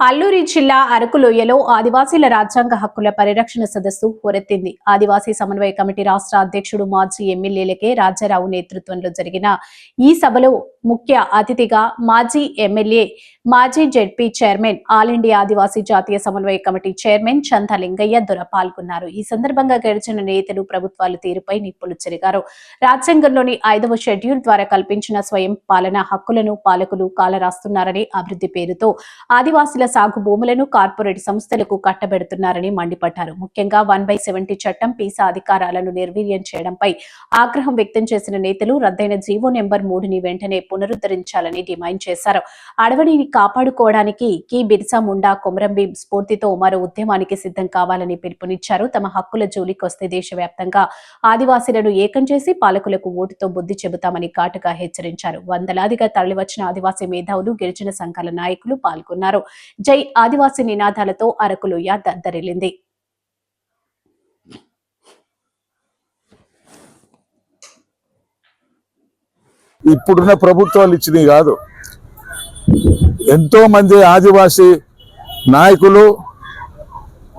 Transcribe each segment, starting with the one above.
అల్లూరి జిల్లా అరకులోయలో ఆదివాసీల రాజ్యాంగ హక్కుల పరిరక్షణ సదస్సు హోరెత్తింది. ఆదివాసీ సమన్వయ కమిటీ రాష్ట్ర అధ్యక్షుడు మాజీ ఎమ్మెల్యేలకే రాజారావు నేతృత్వంలో జరిగిన ఈ సభలో ముఖ్య అతిథిగా మాజీ ఎమ్మెల్యే మాజీ ZP chairman All India Adivasi జాతీయ సమన్వయ కమిటీ చైర్మన్ చంద లింగయ్య దొర పాల్గొన్నారు. ఈ సందర్భంగా గడిచిన నేతలు ప్రభుత్వాల తీరుపై నిప్పులు చెరిగారు. రాజ్యాంగంలోని ఐదవ షెడ్యూల్ ద్వారా కల్పించిన స్వయం పాలన హక్కులను పాలకులు కాలరాస్తున్నారని అభివృద్ధి పేరుతో ఆదివాసీల సాగు భూములను కార్పొరేట్ సంస్థలకు కట్టబెడుతున్నారని మండిపడ్డారు. ముఖ్యంగా వన్ బై సెవెంటీ చట్టం పీసా అధికారాలను నిర్వీర్యం చేయడంపై ఆగ్రహం వ్యక్తం చేసిన నేతలు రద్దయిన జీవో నెంబర్ మూడుని వెంటనే పునరుద్ధరించాలని డిమాండ్ చేశారు. అడవిని కాపాడుకోవడానికి కి బిర్సా ముండా కొమరంభీం స్ఫూర్తితో మరో ఉద్యమానికి సిద్ధం కావాలని పిలుపునిచ్చారు. తమ హక్కుల జోలికొస్తే దేశవ్యాప్తంగా ఆదివాసీలను ఏకం చేసి పాలకులకు ఓటుతో బుద్ధి చెబుతామని ఘాటుగా హెచ్చరించారు. వందలాదిగా తరలివచ్చిన ఆదివాసీ మేధావులు గిరిజన సంఘాల నాయకులు పాల్గొన్నారు. జై ఆదివాసీ నినాదాలతో అరకులోయ దద్దరిల్లింది ఇప్పుడున్న ప్రభుత్వాలు ఇచ్చినవి కాదు. ఎంతోమంది ఆదివాసీ నాయకులు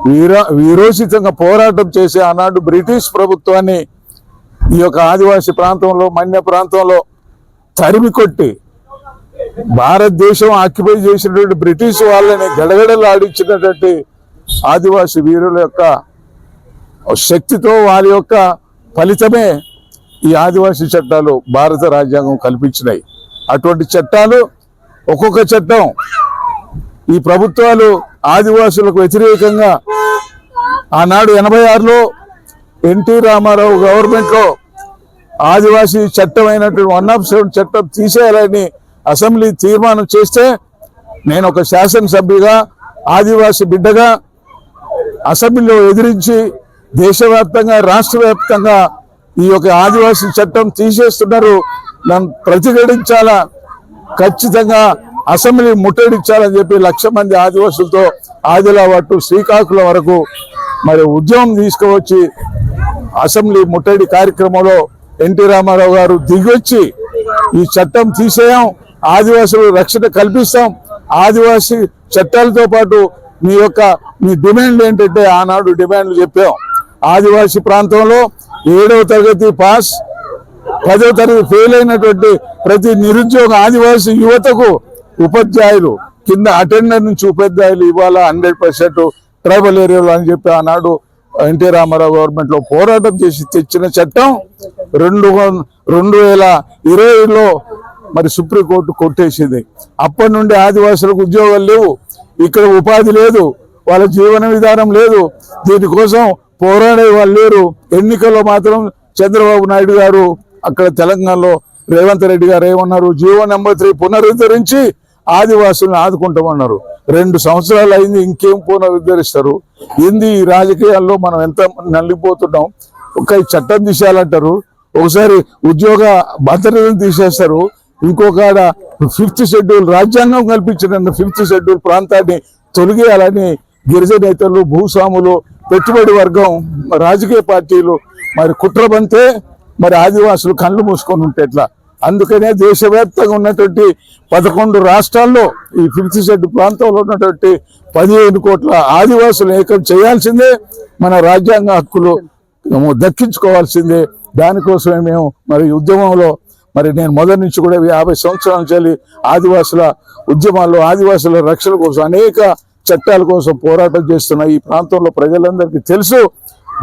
వీర వీరోచితంగా పోరాటం చేసి ఆనాడు బ్రిటిష్ ప్రభుత్వాన్ని ఈ యొక్క ఆదివాసీ ప్రాంతంలో మన్య ప్రాంతంలో తరిమి కొట్టి భారతదేశం ఆక్యుపై చేసినటువంటి బ్రిటిష్ వాళ్ళని గడగడలాడించినటువంటి ఆదివాసీ వీరుల యొక్క శక్తితో వారి యొక్క ఫలితమే ఈ ఆదివాసీ చట్టాలు భారత రాజ్యాంగం కల్పించినాయి. అటువంటి చట్టాలు ఒక్కొక్క చట్టం. ఈ ప్రభుత్వాలు ఆదివాసులకు వ్యతిరేకంగా ఆనాడు ఎనభై ఆరులో ఎన్టీ రామారావు గవర్నమెంట్లో ఆదివాసీ చట్టం అయినటువంటి వన్ ఆఫ్ సెవెన్ చట్టం తీసేయాలని అసెంబ్లీ తీర్మానం చేస్తే నేను ఒక శాసనసభ్యుగా ఆదివాసీ బిడ్డగా అసెంబ్లీలో ఎదిరించి దేశవ్యాప్తంగా రాష్ట్ర వ్యాప్తంగా ఈ యొక్క ఆదివాసీ చట్టం తీసేస్తున్నారు. నన్ను ప్రతిఘటించాలా? ఖచ్చితంగా అసెంబ్లీ ముట్టడిచ్చాలని చెప్పి లక్ష మంది ఆదివాసులతో ఆదిలాబాద్ శ్రీకాకుళం వరకు మరి ఉద్యమం తీసుకువచ్చి అసెంబ్లీ ముట్టడి కార్యక్రమంలో ఎన్టీ రామారావు గారు దిగొచ్చి ఈ చట్టం తీసేయం ఆదివాసులు రక్షణ కల్పిస్తాం ఆదివాసీ చట్టాలతో పాటు మీ యొక్క మీ డిమాండ్లు ఏంటంటే ఆనాడు డిమాండ్లు చెప్పాం. ఆదివాసీ ప్రాంతంలో ఏడవ తరగతి పాస్ పదో తరగతి ఫెయిల్ అయినటువంటి ప్రతి నిరుద్యోగ ఆదివాసీ యువతకు ఉపాధ్యాయులు కింద అటెండర్ నుంచి ఉపాధ్యాయులు ఇవాళ హండ్రెడ్ పర్సెంట్ ట్రైబల్ ఏరియాలో అని చెప్పి ఆనాడు ఎన్టీ రామారావు గవర్నమెంట్లో పోరాటం చేసి తెచ్చిన చట్టం రెండు రెండు వేల ఇరవైలో మరి సుప్రీంకోర్టు కొట్టేసింది. అప్పటి నుండి ఆదివాసులకు ఉద్యోగాలు లేవు. ఇక్కడ ఉపాధి లేదు. వాళ్ళ జీవన విధానం లేదు. దీనికోసం పోరాడే వాళ్ళు లేరు. ఎన్నికల్లో మాత్రం చంద్రబాబు నాయుడు గారు అక్కడ తెలంగాణలో రేవంత్ రెడ్డి గారు ఏమన్నారు? జీవో నెంబర్ త్రీ పునరుద్ధరించి ఆదివాసులను ఆదుకుంటామన్నారు. రెండు సంవత్సరాలు అయింది ఇంకేం పునరుద్ధరిస్తారు? ఏంది ఈ రాజకీయాల్లో మనం ఎంత నలిగిపోతున్నాం? ఒక చట్టం తీసేయాలంటారు. ఒకసారి ఉద్యోగ భద్రతను తీసేస్తారు. ఇంకొక ఫిఫ్త్ షెడ్యూల్ రాజ్యాంగం కల్పించిన ఫిఫ్త్ షెడ్యూల్ ప్రాంతాన్ని తొలగేయాలని గిరిజన నేతలు భూస్వాములు పెట్టుబడి వర్గం రాజకీయ పార్టీలు మరి కుట్రబంతే మరి ఆదివాసులు కళ్ళు మూసుకొని ఉంటే ఎట్లా? అందుకనే దేశవ్యాప్తంగా ఉన్నటువంటి పదకొండు రాష్ట్రాల్లో ఈ ఫిఫ్త్ షెడ్ ప్రాంతంలో ఉన్నటువంటి పదిహేను కోట్ల ఆదివాసులు ఏకం చేయాల్సిందే. మన రాజ్యాంగ హక్కులు దక్కించుకోవాల్సిందే. దానికోసమే మేము మరి ఉద్యమంలో మరి నేను మొదటి నుంచి కూడా యాభై సంవత్సరాల నుంచి ఆదివాసుల ఉద్యమాల్లో ఆదివాసుల రక్షణ కోసం అనేక చట్టాల కోసం పోరాటం చేస్తున్న ఈ ప్రాంతంలో ప్రజలందరికీ తెలుసు.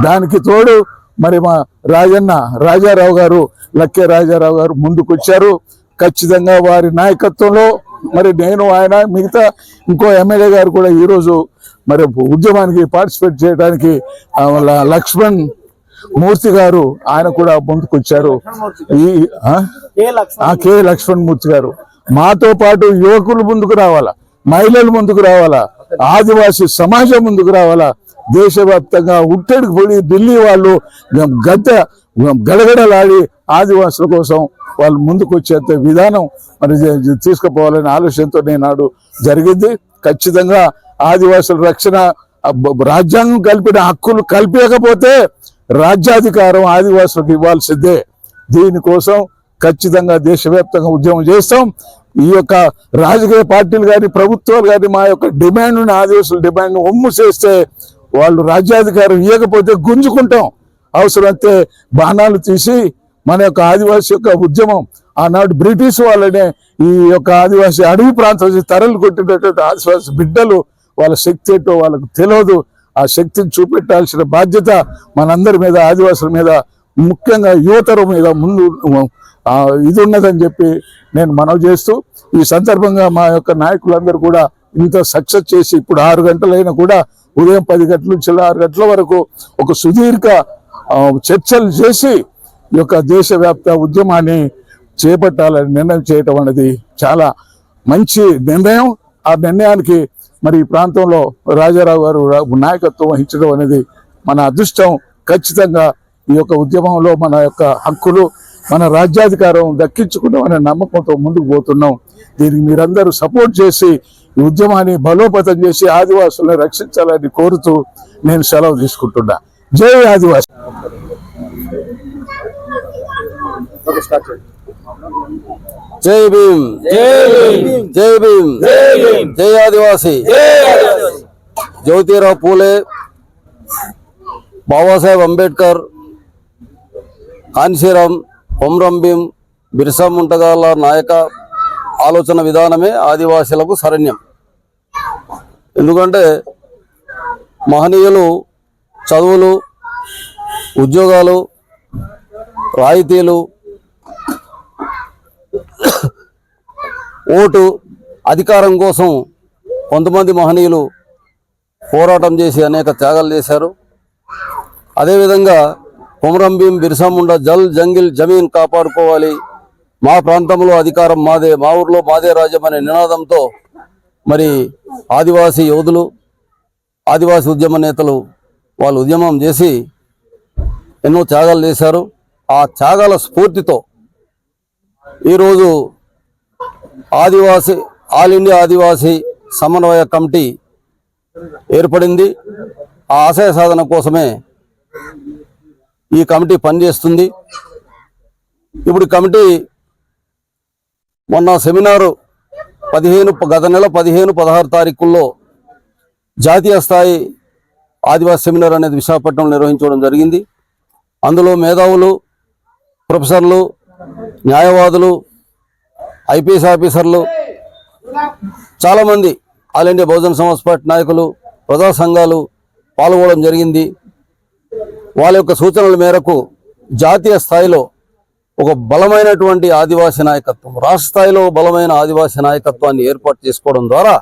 దానికి తోడు మరి మా రాజన్న రాజారావు గారు లక్కే రాజారావు గారు ముందుకొచ్చారు. ఖచ్చితంగా వారి నాయకత్వంలో మరి నేను ఆయన మిగతా ఇంకో ఎమ్మెల్యే గారు కూడా ఈరోజు మరి ఉద్యమానికి పార్టిసిపేట్ చేయడానికి లక్ష్మణ్ మూర్తి గారు ఆయన కూడా ముందుకొచ్చారు. ఈ కె లక్ష్మణ్ మూర్తి గారు. మాతో పాటు యువకులు ముందుకు రావాలా? మహిళలు ముందుకు రావాలా? ఆదివాసీ సమాజం ముందుకు రావాలా? దేశవ్యాప్తంగా ఉట్టడికి పోయి ఢిల్లీ వాళ్ళు గద్ద గడగడలాడి ఆదివాసుల కోసం వాళ్ళు ముందుకు వచ్చేంత విధానం మరి తీసుకుపోవాలనే ఆలోచనతో నేనాడు జరిగింది. ఖచ్చితంగా ఆదివాసుల రక్షణ రాజ్యాంగం కలిపిన హక్కులు కల్పించకపోతే రాజ్యాధికారం ఆదివాసులకు ఇవ్వాల్సిందే. దీనికోసం ఖచ్చితంగా దేశవ్యాప్తంగా ఉద్యమం చేస్తాం. ఈ యొక్క రాజకీయ పార్టీలు కానీ ప్రభుత్వాలు కానీ మా యొక్క డిమాండ్ ఆదివాసుల డిమాండ్ను ఒమ్ము చేస్తే వాళ్ళు రాజ్యాధికారం ఇవ్వకపోతే గుంజుకుంటాం. అవసరమైతే బాణాలు తీసి మన యొక్క ఆదివాసి యొక్క ఉద్యమం ఆనాడు బ్రిటిష్ వాళ్ళనే ఈ యొక్క ఆదివాసి అడవి ప్రాంతం తరలు కొట్టినటువంటి ఆదివాసి బిడ్డలు వాళ్ళ శక్తి ఏంటో వాళ్ళకు తెలియదు. ఆ శక్తిని చూపెట్టాల్సిన బాధ్యత మనందరి మీద ఆదివాసుల మీద ముఖ్యంగా యువతరం మీద ముందు ఇది ఉన్నదని చెప్పి నేను మనవి చేస్తూ ఈ సందర్భంగా మా యొక్క నాయకులందరూ కూడా ఇంత సక్సెస్ చేసి ఇప్పుడు ఆరు గంటలైనా కూడా ఉదయం పది గంటల నుంచి ఆరు గంటల వరకు ఒక సుదీర్ఘ చర్చలు చేసి ఈ యొక్క దేశవ్యాప్త ఉద్యమాన్ని చేపట్టాలని నిర్ణయం చేయటం అనేది చాలా మంచి నిర్ణయం. ఆ నిర్ణయానికి మరి ఈ ప్రాంతంలో రాజారావు గారు నాయకత్వం వహించడం అనేది మన అదృష్టం. ఖచ్చితంగా ఈ యొక్క ఉద్యమంలో మన యొక్క హక్కులు మన రాజ్యాధికారం దక్కించుకుంటాం అనే నమ్మకంతో ముందుకు పోతున్నాం. దీనికి మీరందరూ సపోర్ట్ చేసి ఈ ఉద్యమాన్ని బలోపేతం చేసి ఆదివాసులను రక్షించాలని కోరుతూ నేను సెలవు తీసుకుంటున్నా. జై ఆదివాసి. జై భీమ్. జై భీమ్. జై ఆదివాసి. జ్యోతిరావు పూలే బాబాసాహెబ్ అంబేద్కర్ కాన్సీరామ్ కొమరం భీం బిర్సా ముంటగాల నాయక ఆలోచన విధానమే ఆదివాసీలకు శరణ్యం. ఎందుకంటే మహనీయులు చదువులు ఉద్యోగాలు రాయితీలు ఓటు అధికారం కోసం కొంతమంది మహనీయులు పోరాటం చేసి అనేక త్యాగాలు చేశారు. అదేవిధంగా కుమరం భీం బిర్సాముండ జల్ జంగిల్ జమీన్ కాపాడుకోవాలి. మా ప్రాంతంలో అధికారం మాదే మా ఊర్లో మాదే రాజ్యం అనే నినాదంతో మరి ఆదివాసీ యోధులు ఆదివాసీ ఉద్యమ నేతలు వాళ్ళు ఉద్యమం చేసి ఎన్నో త్యాగాలు చేశారు. ఆ త్యాగాల స్ఫూర్తితో ఈరోజు ఆదివాసి ఆల్ ఇండియా ఆదివాసీ సమన్వయ కమిటీ ఏర్పడింది. ఆ ఆశయ సాధన కోసమే ఈ కమిటీ పనిచేస్తుంది. ఇప్పుడు కమిటీ మొన్న సెమినారు పదిహేను గత నెల పదిహేను పదహారు తారీఖుల్లో జాతీయ స్థాయి ఆదివాసీ సెమినార్ అనేది విశాఖపట్నంలో నిర్వహించడం జరిగింది. అందులో మేధావులు ప్రొఫెసర్లు న్యాయవాదులు ఐపీఎస్ ఆఫీసర్లు చాలామంది All India Bahujan Samaj party నాయకులు ప్రజా సంఘాలు పాల్గొనడం జరిగింది. వాళ్ళ యొక్క సూచనల మేరకు జాతీయ స్థాయిలో ఒక బలమైనటువంటి ఆదివాసీ నాయకత్వం రాష్ట్ర స్థాయిలో బలమైన ఆదివాసీ నాయకత్వాన్ని ఏర్పాటు చేసుకోవడం ద్వారా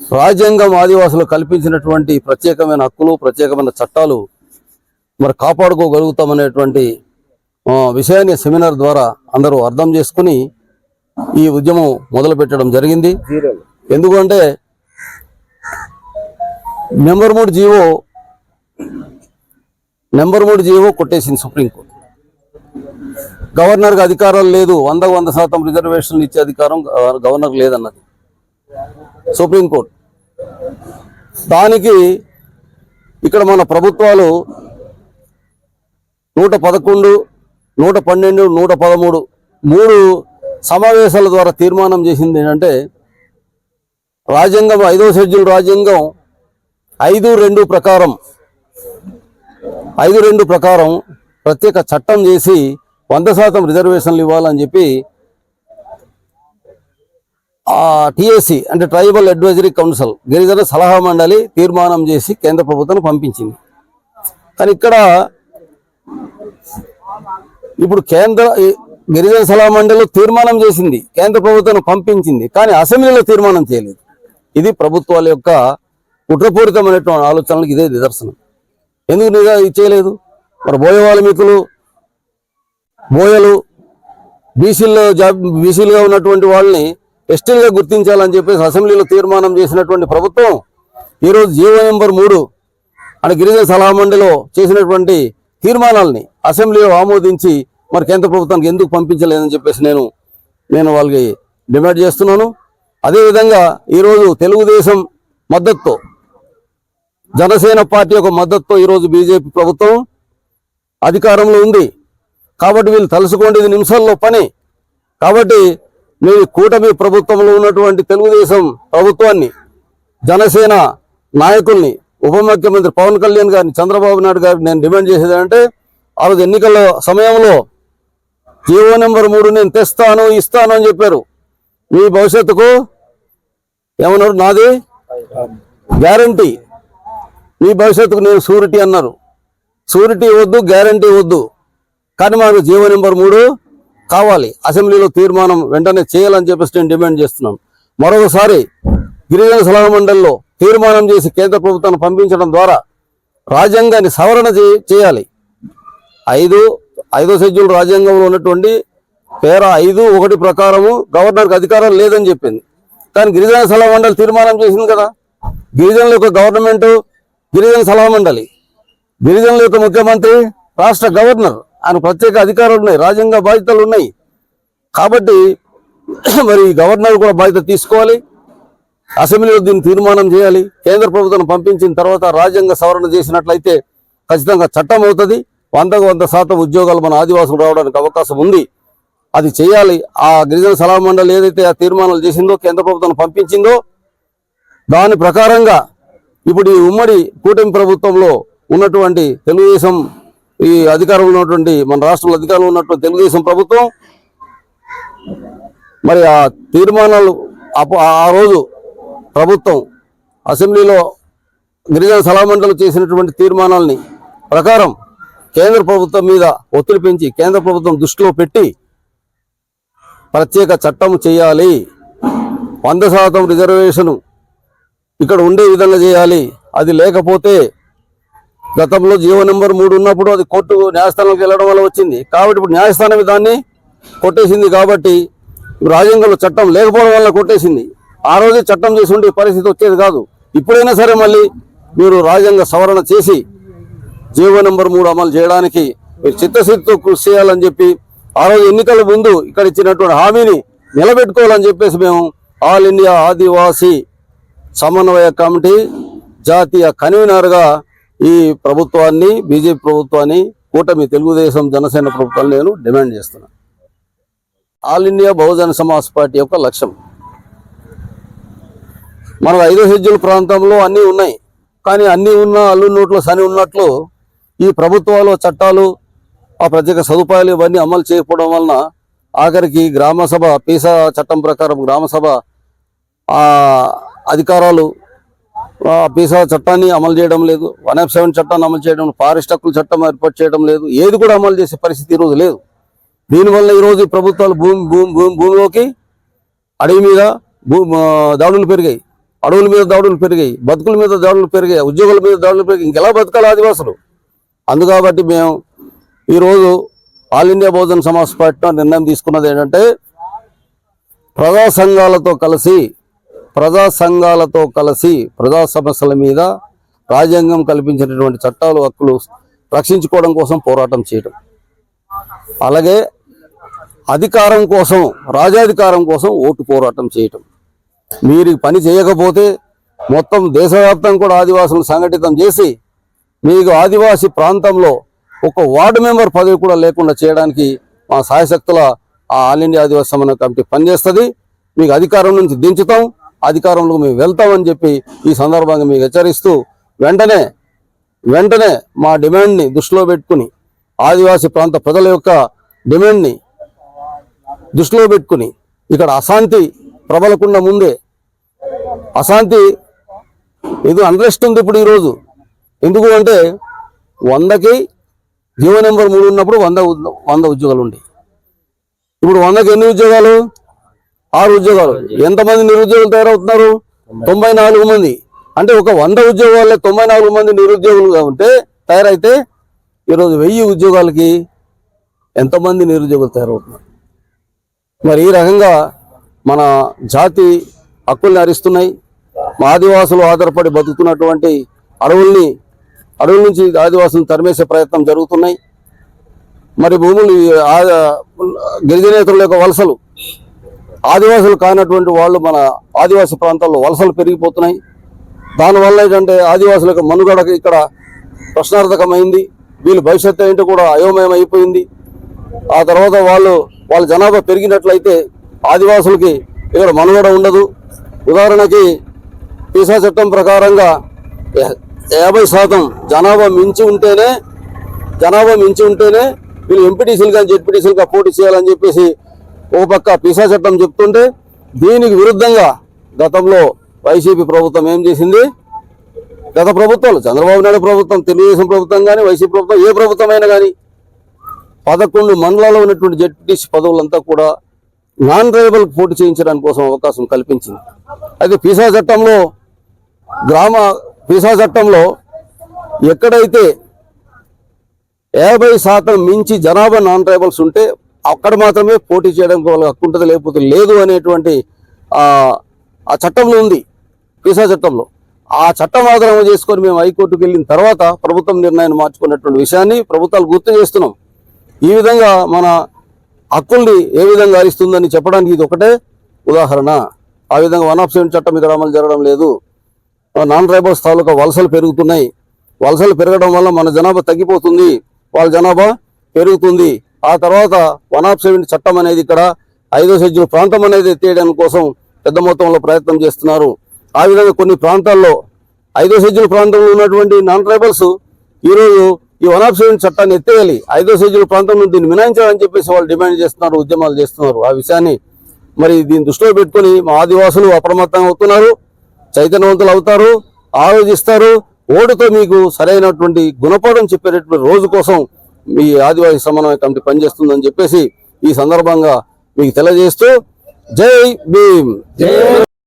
రాజ్యాంగం ఆదివాసులు కల్పించినటువంటి ప్రత్యేకమైన హక్కులు ప్రత్యేకమైన చట్టాలు మరి కాపాడుకోగలుగుతామనేటువంటి విషయాన్ని సెమినార్ ద్వారా అందరూ అర్థం చేసుకుని ఈ ఉద్యమం మొదలు పెట్టడం జరిగింది. ఎందుకంటే నెంబర్ మూడు జీవో నెంబర్ మూడు జీవో కొట్టేసింది సుప్రీంకోర్టు. గవర్నర్కి అధికారాలు లేదు వంద వంద శాతం రిజర్వేషన్లు ఇచ్చే అధికారం గవర్నర్ లేదన్నది. సుప్రీంకోర్టు. దానికి ఇక్కడ మన ప్రభుత్వాలు నూట పదకొండు నూట పన్నెండు నూట పదమూడు మూడు సమావేశాల ద్వారా తీర్మానం చేసింది ఏంటంటే రాజ్యాంగం ఐదో షెడ్యూల్ రాజ్యాంగం ఐదు రెండు ప్రకారం ఐదు రెండు ప్రకారం ప్రత్యేక చట్టం చేసి వంద శాతం రిజర్వేషన్లు ఇవ్వాలని చెప్పి ఆ టిఎస్సి అంటే ట్రైబల్ అడ్వైజరీ కౌన్సిల్ గిరిజన సలహా మండలి తీర్మానం చేసి కేంద్ర ప్రభుత్వం పంపించింది. కానీ ఇక్కడ ఇప్పుడు కేంద్ర గిరిజన సలహా మండలి తీర్మానం చేసింది కేంద్ర ప్రభుత్వం పంపించింది కానీ అసెంబ్లీలో తీర్మానం చేయలేదు. ఇది ప్రభుత్వాల యొక్క కుట్రపూరితమైనటువంటి ఆలోచనలకు ఇదే నిదర్శనం. ఎందుకు నిజ ఇచ్చేయలేదు మరి బోయ బోయలు బీసీల్లో జాబ్ బీసీలుగా ఉన్నటువంటి వాళ్ళని ఎస్టీలుగా గుర్తించాలని చెప్పేసి అసెంబ్లీలో తీర్మానం చేసినటువంటి ప్రభుత్వం ఈరోజు జీవో నెంబర్ మూడు అని గిరిజన సలహా మండలిలో చేసినటువంటి తీర్మానాలని అసెంబ్లీలో ఆమోదించి మరి కేంద్ర ప్రభుత్వానికి ఎందుకు పంపించలేదని చెప్పేసి నేను నేను వాళ్ళకి డిమాండ్ చేస్తున్నాను. అదేవిధంగా ఈరోజు తెలుగుదేశం మద్దతుతో జనసేన పార్టీ యొక్క మద్దతుతో ఈరోజు బీజేపీ ప్రభుత్వం అధికారంలో ఉంది. కాబట్టి వీళ్ళు తలుసుకోండి ఇది నిమిషాల్లో పని. కాబట్టి మీ కూటమి ప్రభుత్వంలో ఉన్నటువంటి తెలుగుదేశం ప్రభుత్వాన్ని జనసేన నాయకుల్ని ఉప ముఖ్యమంత్రి పవన్ కళ్యాణ్ గారిని చంద్రబాబు నాయుడు గారిని నేను డిమాండ్ చేసేది అంటే ఆ రోజు ఎన్నికల సమయంలో జీవో నెంబర్ మూడు నేను తెస్తాను ఇస్తాను అని చెప్పారు. మీ భవిష్యత్తుకు ఏమన్నారు? నాది గ్యారంటీ. మీ భవిష్యత్తుకు నేను షూరిటీ అన్నారు. షూరిటీ వద్దు గ్యారంటీ వద్దు కానీ మాకు జీవో నెంబర్ మూడు కావాలి. అసెంబ్లీలో తీర్మానం వెంటనే చేయాలని చెప్పేసి నేను డిమాండ్ చేస్తున్నాం మరొకసారి గిరిజన సలహా మండలిలో తీర్మానం చేసి కేంద్ర ప్రభుత్వాన్ని పంపించడం ద్వారా రాజ్యాంగాన్ని సవరణ చేయాలి. ఐదు ఐదో షెడ్యూల్ రాజ్యాంగంలో ఉన్నటువంటి పేర ఐదు ఒకటి ప్రకారము గవర్నర్కి అధికారం లేదని చెప్పింది. కానీ గిరిజన సలహా మండలి తీర్మానం చేసింది కదా. గిరిజనుల యొక్క గవర్నమెంట్ గిరిజన సలహా మండలి. గిరిజనుల యొక్క ముఖ్యమంత్రి రాష్ట్ర గవర్నర్ ఆయన ప్రత్యేక అధికారాలు ఉన్నాయి రాజ్యాంగ బాధ్యతలు ఉన్నాయి. కాబట్టి మరి గవర్నర్ కూడా బాధ్యత తీసుకోవాలి. అసెంబ్లీలో దీన్ని తీర్మానం చేయాలి. కేంద్ర ప్రభుత్వం పంపించిన తర్వాత రాజ్యాంగ సవరణ చేసినట్లయితే ఖచ్చితంగా చట్టం అవుతుంది. వందకు వంద శాతం ఉద్యోగాలు మన ఆదివాసులు రావడానికి అవకాశం ఉంది. అది చేయాలి. ఆ గిరిజన సలహా మండలి ఏదైతే ఆ తీర్మానాలు చేసిందో కేంద్ర ప్రభుత్వం పంపించిందో దాని ప్రకారంగా ఇప్పుడు ఈ ఉమ్మడి కూటమి ప్రభుత్వంలో ఉన్నటువంటి తెలుగుదేశం ఈ అధికారంలో ఉన్నటువంటి మన రాష్ట్రంలో అధికారంలో ఉన్నటువంటి తెలుగుదేశం ప్రభుత్వం మరి ఆ తీర్మానాలు అప్ప- ఆ రోజు ప్రభుత్వం అసెంబ్లీలో గిరిజన సలహామండలి చేసినటువంటి తీర్మానాల్ని ప్రకారం కేంద్ర ప్రభుత్వం మీద ఒత్తిడి పెంచి కేంద్ర ప్రభుత్వం దృష్టిలో పెట్టి ప్రత్యేక చట్టం చేయాలి. వంద శాతం రిజర్వేషన్ ఇక్కడ ఉండే విధంగా చేయాలి. అది లేకపోతే గతంలో జీవో నెంబర్ మూడు ఉన్నప్పుడు అది కోర్టు న్యాయస్థానానికి వెళ్ళడం వల్ల వచ్చింది. కాబట్టి ఇప్పుడు న్యాయస్థానం దాన్ని కొట్టేసింది కాబట్టి రాజ్యాంగంలో చట్టం లేకపోవడం వల్ల కొట్టేసింది. ఆ రోజే చట్టం చేసి పరిస్థితి వచ్చేది కాదు. ఇప్పుడైనా సరే మళ్ళీ మీరు రాజ్యాంగ సవరణ చేసి జీవో నెంబర్ మూడు అమలు చేయడానికి మీరు చిత్తశుద్ధితో కృషి చేయాలని చెప్పి ఆ రోజు ఎన్నికల ముందు ఇక్కడ ఇచ్చినటువంటి హామీని నిలబెట్టుకోవాలని చెప్పేసి మేము ఆల్ ఇండియా ఆదివాసీ సమన్వయ కమిటీ జాతీయ కన్వీనర్గా ఈ ప్రభుత్వాన్ని బీజేపీ ప్రభుత్వాన్ని కూటమి తెలుగుదేశం జనసేన ప్రభుత్వాన్ని నేను డిమాండ్ చేస్తున్నాను All India Bahujan Samaj party యొక్క లక్ష్యం. మన ఐదో షెడ్యూల్ ప్రాంతంలో అన్నీ ఉన్నాయి. కానీ అన్నీ ఉన్న అల్లు నోట్లో సని ఉన్నట్లు ఈ ప్రభుత్వాలు చట్టాలు ఆ ప్రత్యేక సదుపాయాలు ఇవన్నీ అమలు చేయకపోవడం వలన ఆఖరికి గ్రామసభ పీసా చట్టం ప్రకారం గ్రామసభ అధికారాలు పీసా చట్టాన్ని అమలు చేయడం లేదు. వన్ ఎఫ్ సెవెన్ చట్టాన్ని అమలు చేయడం ఫారెస్ట్ హక్కుల చట్టం ఏర్పాటు చేయడం లేదు. ఏది కూడా అమలు చేసే పరిస్థితి ఈరోజు లేదు. దీనివల్ల ఈరోజు ఈ ప్రభుత్వాలు భూమి భూమి భూమి భూమిలోకి అడవి మీద భూ దాడులు పెరిగాయి. అడవుల మీద దాడులు పెరిగాయి. బతుకుల మీద దాడులు పెరిగాయి. ఉద్యోగుల మీద దాడులు పెరిగాయి. ఇంకెలా బతకాలి ఆదివాసులు? అందుకాబట్టి మేము ఈరోజు All India Bahujan Samaj party నిర్ణయం తీసుకున్నది ఏంటంటే ప్రజా సంఘాలతో కలిసి ప్రజా సంఘాలతో కలిసి ప్రజా సమస్యల మీద రాజ్యాంగం కల్పించినటువంటి చట్టాలు హక్కులు రక్షించుకోవడం కోసం పోరాటం చేయడం. అలాగే అధికారం కోసం రాజాధికారం కోసం ఓటు పోరాటం చేయటం. మీరు పని చేయకపోతే మొత్తం దేశవ్యాప్తం కూడా ఆదివాసులను సంఘటితం చేసి మీకు ఆదివాసీ ప్రాంతంలో ఒక వార్డు మెంబర్ పదవి కూడా లేకుండా చేయడానికి మా సాయశక్తుల ఆ ఆల్ ఇండియా ఆదివాసీ సమన్వయ కమిటీ పనిచేస్తుంది. మీకు అధికారం నుంచి దించుతాం. అధికారంలో మేము వెళ్తామని చెప్పి ఈ సందర్భంగా మీకు హెచ్చరిస్తూ వెంటనే వెంటనే మా డిమాండ్ని దృష్టిలో పెట్టుకుని ఆదివాసీ ప్రాంత ప్రజల యొక్క డిమాండ్ని దృష్టిలో పెట్టుకుని ఇక్కడ అశాంతి ప్రబలకుండా ముందే అశాంతి ఇది అన్రెస్ట్ ఉంది ఇప్పుడు ఈరోజు. ఎందుకు అంటే వందకి జీవో నెంబర్ మూడు ఉన్నప్పుడు వంద వంద ఉద్యోగాలు ఉండే. ఇప్పుడు వందకి ఎన్ని ఉద్యోగాలు? ఆరు ఉద్యోగాలు. ఎంతమంది నిరుద్యోగులు తయారవుతున్నారు? తొంభై నాలుగు మంది. అంటే ఒక వంద ఉద్యోగాల్లో తొంభై నాలుగు మంది నిరుద్యోగులుగా ఉంటే తయారైతే ఈరోజు వెయ్యి ఉద్యోగాలకి ఎంతమంది నిరుద్యోగులు తయారవుతున్నారు? మరి ఈ రకంగా మన జాతి హక్కుల్ని హరిస్తున్నాయి మా ఆదివాసులు ఆధారపడి బతుకుతున్నటువంటి అడవుల్ని అడవుల నుంచి ఆదివాసులను తరిమేసే ప్రయత్నం జరుగుతున్నాయి. మరి భూములు గిరిజనేతరుల యొక్క వలసలు ఆదివాసులు కానటువంటి వాళ్ళు మన ఆదివాసి ప్రాంతాల్లో వలసలు పెరిగిపోతున్నాయి. దానివల్ల ఏంటంటే ఆదివాసుల యొక్క మనుగడ ఇక్కడ ప్రశ్నార్థకమైంది. వీళ్ళ భవిష్యత్తు ఏంటో కూడా అయోమయం అయిపోయింది. ఆ తర్వాత వాళ్ళు వాళ్ళ జనాభా పెరిగినట్లయితే ఆదివాసులకి ఇక్కడ మనుగడ ఉండదు. ఉదాహరణకి పీసా చట్టం ప్రకారంగా యాభై శాతం జనాభా మించి ఉంటేనే జనాభా మించి ఉంటేనే వీళ్ళు ఎంపీటీసీలు కానీ జెడ్పీటీసీలుగా పోటీ చేయాలని చెప్పేసి ఓ పక్క పీసా చట్టం చెప్తుంటే దీనికి విరుద్ధంగా గతంలో వైసీపీ ప్రభుత్వం ఏం చేసింది? గత ప్రభుత్వాలు చంద్రబాబు నాయుడు ప్రభుత్వం తెలుగుదేశం ప్రభుత్వం కానీ వైసీపీ ప్రభుత్వం ఏ ప్రభుత్వమైనా కానీ పదకొండు మండలాల్లో ఉన్నటువంటి జెడ్పీటీసీ పదవులంతా కూడా నాన్ ట్రైబల్ పోటీ చేయించడానికి కోసం అవకాశం కల్పించింది. అయితే పీసా చట్టంలో గ్రామ పీసా చట్టంలో ఎక్కడైతే యాభై శాతం మించి జనాభా నాన్ ట్రైబల్స్ ఉంటే అక్కడ మాత్రమే పోటీ చేయడానికి వాళ్ళకి హక్కు ఉంటుంది లేకపోతే లేదు అనేటువంటి ఆ చట్టంలో ఉంది పీసా చట్టంలో. ఆ చట్టం ఆధారం చేసుకొని మేము హైకోర్టుకు వెళ్ళిన తర్వాత ప్రభుత్వం నిర్ణయాన్ని మార్చుకున్నటువంటి విషయాన్ని ప్రభుత్వాలు గుర్తు చేస్తున్నాం. ఈ విధంగా మన హక్కుల్ని ఏ విధంగా హరిస్తుందని చెప్పడానికి ఇది ఒకటే ఉదాహరణ. ఆ విధంగా వన్ ఆఫ్ సెవెన్ చట్టం ఇక్కడ అమలు జరగడం లేదు. నాన్ ట్రైబల్స్ తాలూకా వలసలు పెరుగుతున్నాయి. వలసలు పెరగడం వల్ల మన జనాభా తగ్గిపోతుంది. వాళ్ళ జనాభా పెరుగుతుంది. ఆ తర్వాత వన్ ఆఫ్ సెవెన్ చట్టం అనేది ఇక్కడ ఐదో షెడ్యూల్ ప్రాంతం అనేది తీయడం కోసం పెద్ద మొత్తంలో ప్రయత్నం చేస్తున్నారు. ఆ విధంగా కొన్ని ప్రాంతాల్లో ఐదో షెడ్యూల్ ప్రాంతంలో ఉన్నటువంటి నాన్ ట్రైబల్స్ ఈరోజు ఈ వన్ ఆఫ్ సెవెన్ చట్టాన్ని ఎత్తేయాలి. ఐదో షెడ్యూల్ ప్రాంతం దీన్ని మినాయించాలని చెప్పేసి వాళ్ళు డిమాండ్ చేస్తున్నారు ఉద్యమాలు చేస్తున్నారు. ఆ విషయాన్ని మరి దీన్ని దృష్టిలో పెట్టుకొని మా ఆదివాసులు అప్రమత్తంగా అవుతున్నారు చైతన్యవంతులు అవుతారు ఆలోచిస్తారు. ఓటుతో మీకు సరైనటువంటి గుణపాఠం చెప్పేటటువంటి రోజు కోసం మీ ఆదివాసీ సమన్వయ కమిటీ పనిచేస్తుందని చెప్పేసి ఈ సందర్భంగా మీకు తెలియజేస్తూ జై భీమ్.